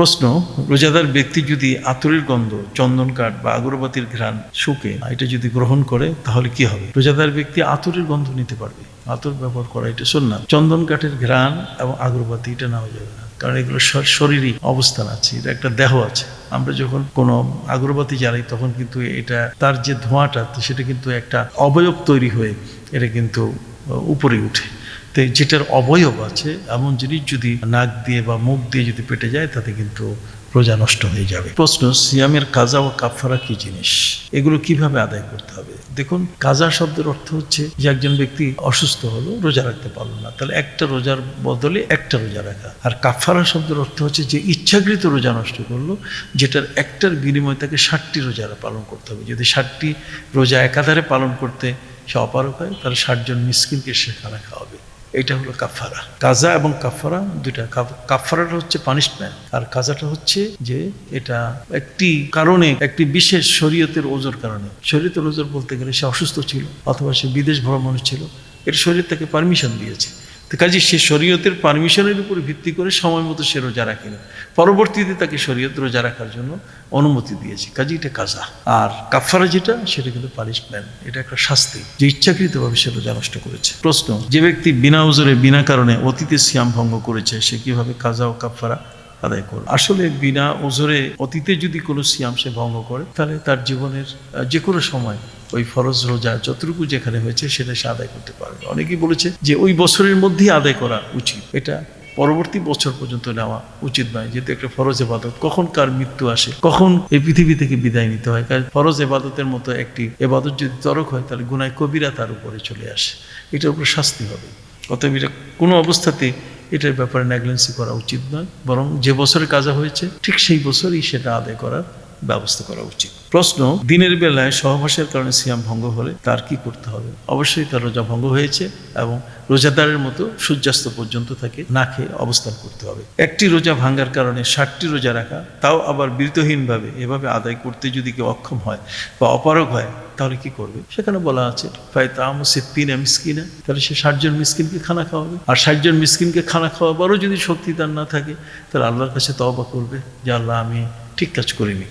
প্রশ্ন, রোজাদার ব্যক্তি যদি আতরের গন্ধ, চন্দন কাঠ বা আগরবাতির ঘ্রাণ শুকে এটা যদি গ্রহণ করে, তাহলে কি হবে? রোজাদার ব্যক্তি আতরের গন্ধ নিতে পারবে। আতর ব্যবহার করা এটা শুনলাম চন্দন কাঠের ঘ্রাণ এবং আগরবাতি, এটা নেওয়া যাবে না। কারণ এগুলো শরীরই অবস্থান আছে, এটা একটা দেহ আছে। আমরা যখন কোনো আগরবাতি জ্বালাই, তখন কিন্তু এটা, তার যে ধোঁয়াটা, সেটা কিন্তু একটা অবয়ব তৈরি হয়ে, এটা কিন্তু উপরে উঠে। তো যেটার অবয়ব আছে, এমন জিনিস যদি নাক দিয়ে বা মুখ দিয়ে যদি পেটে যায়, তাতে কিন্তু রোজা নষ্ট হয়ে যাবে। প্রশ্ন, সিয়ামের কাজা ও কাফারা কি জিনিস? এগুলো কীভাবে আদায় করতে হবে? দেখুন, কাজা শব্দের অর্থ হচ্ছে যে একজন ব্যক্তি অসুস্থ হলো, রোজা রাখতে পারল না। তাহলে একটা রোজার বদলে একটা রোজা রাখা। আর কাফারা শব্দের অর্থ হচ্ছে যে ইচ্ছাকৃত রোজা নষ্ট করল, যেটার একটার বিনিময়ে তাকে ষাটটি রোজা পালন করতে হবে। যদি ষাটটি রোজা একাধারে পালন করতে সে অপারক হয়, তাহলে ষাটজন মিসকিনকে সে খানা খাওয়াবে। এটা হলো কাফারা কাজা এবং কাফারা দুটা কাফ- কাফারাটা হচ্ছে পানিশমেন্ট আর কাজাটা হচ্ছে যে এটা একটি কারণে, একটি বিশেষ শরীয়তের ওজোর কারণে। শরীয়তের ওজোর বলতে গেলে সে অসুস্থ ছিল, অথবা সে বিদেশ ভ্রমণ ছিল। এর শরীর তাকে পারমিশন দিয়েছে। কাজে সে শরীয়তের পারমিশনের উপর ভিত্তি করে সময় মতো সে রোজা রাখেনি পরবর্তীতে তাকে শরীয়ত রোজা রাখার জন্য অনুমতি দিয়েছে। কাজে এটা কাজা। আর কাফারা যেটা, সেটা কিন্তু পানিশমেন্ট এটা একটা শাস্তি। যে ইচ্ছাকৃতভাবে সে রোজা নষ্ট করেছে। প্রশ্ন, যে ব্যক্তি বিনা ওজরে বিনা কারণে অতীতে সিয়াম ভঙ্গ করেছে, সে কীভাবে কাজা ও কাফারা আদায় করবে? আসলে বিনা ওজরে অতীতে যদি কোনো সিয়াম সে ভঙ্গ করে, তাহলে তার জীবনের যে কোনো সময় ওই ফরজ রোজা যতটুকু যেখানে হয়েছে সেটা সে আদায় করতে পারবে। অনেকেই বলেছে যে ওই বছরের মধ্যেই আদায় করা উচিত। এটা পরবর্তী বছর পর্যন্ত নেওয়া উচিত নয়। যেহেতু একটা ফরজ এবাদত, কখন কার মৃত্যু আসে, কখন এই পৃথিবী থেকে বিদায় নিতে হয়? কারণ ফরজ এবাদতের মতো একটি এবাদত যদি তরক হয়, তাহলে গুনায় কবিরা তার উপরে চলে আসে। এটার উপর শাস্তি হবে। অতএব এটা কোনো অবস্থাতে এটার ব্যাপারে নেগলেন্সি করা উচিত নয়। বরং যে বছরে কাজা হয়েছে, ঠিক সেই বছরই সেটা আদায় করার ব্যবস্থা করা উচিত। প্রশ্ন, দিনের বেলায় সহবাসের কারণে সিয়াম ভঙ্গ হলে তার কি করতে হবে? অবশ্যই তার রোজা ভঙ্গ হয়েছে এবং রোজাদারের মতো সূর্যাস্ত পর্যন্ত তাকে না খেয়ে অবস্থান করতে হবে। একটি রোজা ভাঙ্গার কারণে ষাটটি রোজা রাখা, তাও আবার বিরতহীনভাবে এভাবে আদায় করতে যদি কেউ অক্ষম হয় বা অপারগ হয়, তাহলে কি করবে? সেখানে বলা আছে ফাই তাম সিদ্দিনা মিসকিনা, তাহলে সে ষাটজন মিসকিনকে খানা খাওয়াবে। আর ষাটজন মিসকিনকে খানা খাওয়াবারও যদি শক্তি তার না থাকে, তাহলে আল্লাহর কাছে তবা করবে যে, আল্লাহ, আমি ঠিক কাজ করিনি।